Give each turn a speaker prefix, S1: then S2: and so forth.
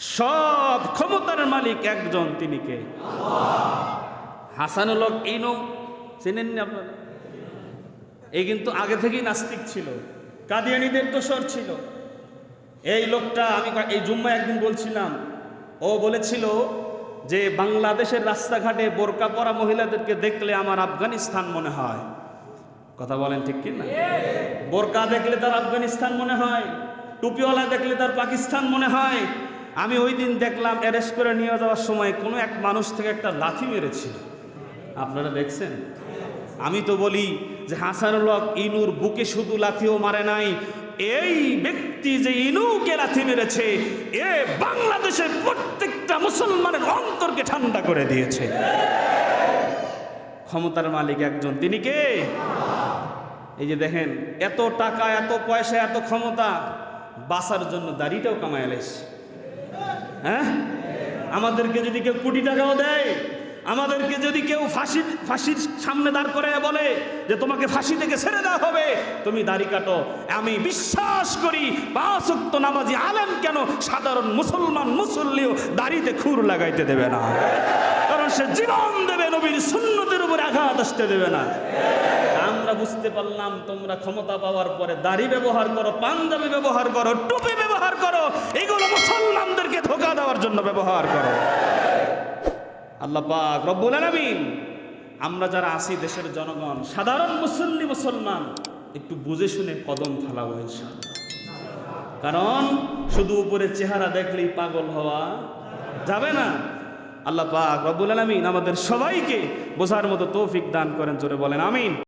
S1: সব ক্ষমতার মালিক একজন তিনি কে? হাসানুল হক ইনু চেনেননি আপনারা? এই কিন্তু আগে থেকেই নাস্তিক ছিল। কাদিয়ানিদের দোসর ছিল। এই লোকটা, আমি এই জুম্মা একদিন বলছিলাম, ও বলেছিল যে বাংলাদেশের রাস্তাঘাটে বোরকা পরা মহিলাদেরকে দেখলে আমার আফগানিস্তান মনে হয়। কথা বলেন ঠিক কি না বোরকা দেখলে তার আফগানিস্তান মনে হয়, টুপিওয়ালা দেখলে তার পাকিস্তান মনে হয় আমি ওই দিন দেখলাম অ্যারেস্ট করে নিয়ে যাওয়ার সময় কোনো এক মানুষ থেকে একটা লাথি মেরেছিল। আপনারা দেখছেন? আমি তো বলি যে হাসানুল হক ইনুর বুকে শুধু লাথিও মারে নাই। এই ব্যক্তি যে ইনুকে লাথি মেরেছে, এ বাংলাদেশের প্রত্যেকটা মুসলমানের অন্তরকে ঠান্ডা করে দিয়েছে। ক্ষমতার মালিক একজন, তিনি কে? এই যে দেখেন, এত টাকা, এত পয়সা, এত ক্ষমতা, বাঁচার জন্য দাড়িটাও কামায় হ্যাঁ? আমাদেরকে যদি কেউ কোটি টাকাও দেয়, আমাদেরকে যদি কেউ ফাঁসি ফাঁসির সামনে দাঁড় করে বলে যে তোমাকে ফাঁসি থেকে ছেড়ে দেওয়া হবে, তুমি দাড়ি কাটো। আমি বিশ্বাস করি, পাঁচক্ত নামাজি আলেম কেন সাধারণ মুসলমান মুসল্লিও দাড়িতে খুর লাগাইতে দেবে না? কারণ সে জীবন দেবে নবীর সুন্নতের উপরে আঘাত আসতে দেবে না। আমরা বুঝতে পারলাম তোমরা ক্ষমতা পাওয়ার পরে দাড়ি ব্যবহার করো, পাঞ্জাবি ব্যবহার করো, টুপি ব্যবহার জন্য ব্যবহার করো। আল্লাহ পাক রব্বুল আলামিন, আমরা যারা আছি দেশের জনগণ, সাধারণ মুসল্লি মুসলমান, একটু বুঝে শুনে কদম ফেলাবো ইনশাআল্লাহ। কারণ শুধু উপরে চেহারা দেখলেই পাগল হওয়া যাবে না। আল্লাহ পাক রব্বুল আলামিন আমাদের সবাইকে বোঝার মতো তৌফিক দান করেন, জোরে বলেন, আমিন।